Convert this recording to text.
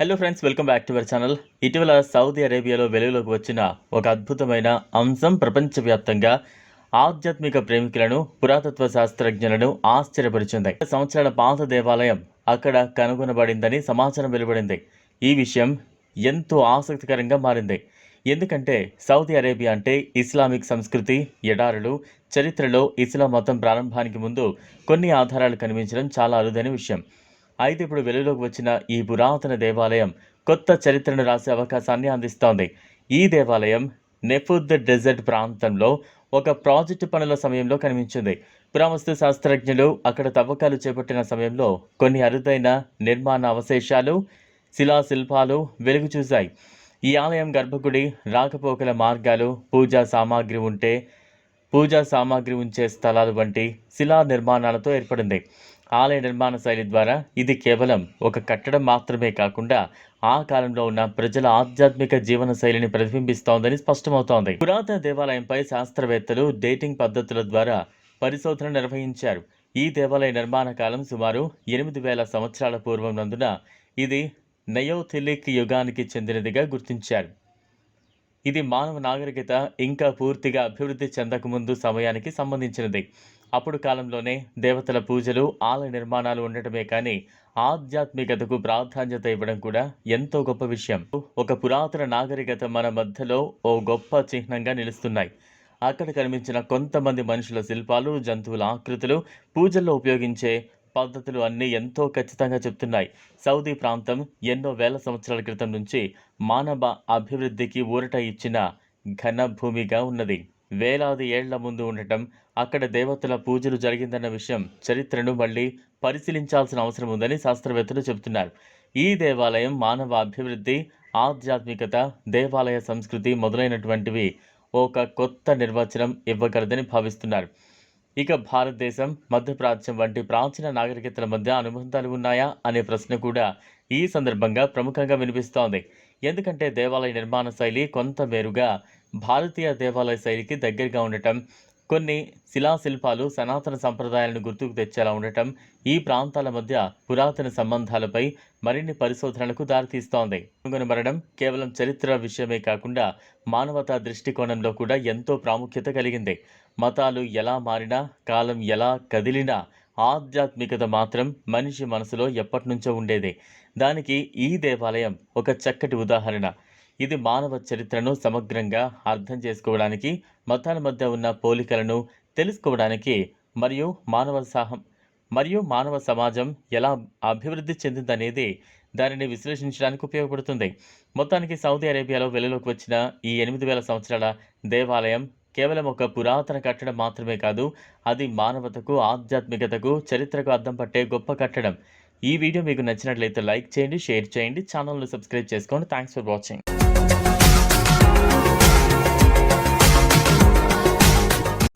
Hello friends welcome back to our channel ఇటీవల Saudi అరేబియాలో వెలుగులోకి వచ్చిన ఒక అద్భుతమైన అంశం ప్రపంచవ్యాప్తంగా ఆధ్యాత్మిక ప్రేమికులను పురాతత్వ శాస్త్రజ్ఞులను ఆశ్చర్యపరిచింది. సంవత్సరాల పాత దేవాలయం అక్కడ కనుగొనబడిందని సమాచారం వెలువడింది. ఈ విషయం ఎంతో ఆసక్తికరంగా మారింది. ఎందుకంటే సౌదీ అరేబియా అంటే ఇస్లామిక్ సంస్కృతి ఎడారులు చరిత్రలో ఇస్లాం మతం ప్రారంభానికి ముందు కొన్ని ఆధారాలు కనిపించడం చాలా అరుదైన విషయం. అయితే ఇప్పుడు వెలుగులోకి వచ్చిన ఈ పురాతన దేవాలయం కొత్త చరిత్రను రాసే అవకాశాన్ని అందిస్తోంది. ఈ దేవాలయం నెఫుద్ డెజర్ట్ ప్రాంతంలో ఒక ప్రాజెక్టు పనుల సమయంలో కనిపించింది. పురావస్తు శాస్త్రజ్ఞులు అక్కడ తవ్వకాలు చేపట్టిన సమయంలో కొన్ని అరుదైన నిర్మాణ అవశేషాలు శిలాశిల్పాలు వెలుగు చూశాయి. ఈ ఆలయం గర్భగుడి రాకపోకల మార్గాలు పూజా సామాగ్రి ఉంటే పూజా సామాగ్రి ఉంచే స్థలాలు వంటి శిలా నిర్మాణాలతో ఏర్పడింది. ఆలయ నిర్మాణ శైలి ద్వారా ఇది కేవలం ఒక కట్టడం మాత్రమే కాకుండా ఆ కాలంలో ఉన్న ప్రజల ఆధ్యాత్మిక జీవన శైలిని ప్రతిబింబిస్తోందని స్పష్టమవుతోంది. పురాతన దేవాలయంపై శాస్త్రవేత్తలు డేటింగ్ పద్ధతుల ద్వారా పరిశోధన నిర్వహించారు. ఈ దేవాలయ నిర్మాణ కాలం సుమారు ఎనిమిది వేల సంవత్సరాల పూర్వం నందున ఇది నయోథిలిక్ యుగానికి చెందినదిగా గుర్తించారు. ఇది మానవ నాగరికత ఇంకా పూర్తిగా అభివృద్ధి చెందకముందు సమయానికి సంబంధించినది. అప్పుడు కాలంలోనే దేవతల పూజలు ఆలయ నిర్మాణాలు ఉండటమే కానీ ఆధ్యాత్మికతకు ప్రాధాన్యత ఇవ్వడం కూడా ఎంతో గొప్ప విషయం. ఒక పురాతన నాగరికత మన మధ్యలో ఓ గొప్ప చిహ్నంగా నిలుస్తున్నాయి. అక్కడ కనిపించిన కొంతమంది మనుషుల శిల్పాలు జంతువుల ఆకృతులు పూజల్లో ఉపయోగించే పద్ధతులు అన్నీ ఎంతో ఖచ్చితంగా చెప్తున్నాయి. సౌదీ ప్రాంతం ఎన్నో వేల సంవత్సరాల క్రితం నుంచి మానవ అభివృద్ధికి ఊరట ఇచ్చిన ఘన భూమిగా ఉన్నది. వేలాది ఏళ్ళ ముందు ఉండటం అక్కడ దేవతల పూజలు జరిగిందన్న విషయం చరిత్రను మళ్ళీ పరిశీలించాల్సిన అవసరం ఉందని శాస్త్రవేత్తలు చెబుతున్నారు. ఈ దేవాలయం మానవ అభివృద్ధి ఆధ్యాత్మికత దేవాలయ సంస్కృతి మొదలైనటువంటివి ఒక కొత్త నిర్వచనం ఇవ్వగలదని భావిస్తున్నారు. ఇక భారతదేశం మధ్యప్రాచ్యం వంటి ప్రాచీన నాగరికతల మధ్య అనుబంధాలు ఉన్నాయా అనే ప్రశ్న కూడా ఈ సందర్భంగా ప్రముఖంగా వినిపిస్తోంది. ఎందుకంటే దేవాలయ నిర్మాణ శైలి కొంత మేరుగా భారతీయ దేవాలయ శైలికి దగ్గరగా ఉండటం కొన్ని శిలాశిల్పాలు సనాతన సంప్రదాయాలను గుర్తుకు తెచ్చేలా ఉండటం ఈ ప్రాంతాల మధ్య పురాతన సంబంధాలపై మరిన్ని పరిశోధనలకు దారితీస్తోంది. కనుగొనబడడం కేవలం చరిత్ర విషయమే కాకుండా మానవతా దృష్టికోణంలో కూడా ఎంతో ప్రాముఖ్యత కలిగింది. మతాలు ఎలా మారినా కాలం ఎలా కదిలినా ఆధ్యాత్మికత మాత్రం మనిషి మనసులో ఎప్పటినుంచో ఉండేది. దానికి ఈ దేవాలయం ఒక చక్కటి ఉదాహరణ. ఇది మానవ చరిత్రను సమగ్రంగా అర్థం చేసుకోవడానికి మతాల మధ్య ఉన్న పోలికలను తెలుసుకోవడానికి మరియు మానవ సాహం మరియు మానవ సమాజం ఎలా అభివృద్ధి చెందిందనేది దానిని విశ్లేషించడానికి ఉపయోగపడుతుంది. మొత్తానికి సౌదీ అరేబియాలో వెలుగులోకి వచ్చిన ఈ ఎనిమిది వేల సంవత్సరాల దేవాలయం కేవలం ఒక పురాతన కట్టడం మాత్రమే కాదు అది మానవతకు ఆధ్యాత్మికతకు చరిత్రకు అద్దం పట్టే గొప్ప కట్టడం. ఈ వీడియో మీకు నచ్చినట్లయితే లైక్ చేయండి షేర్ చేయండి ఛానల్ను సబ్స్క్రైబ్ చేసుకోండి. Thanks for watching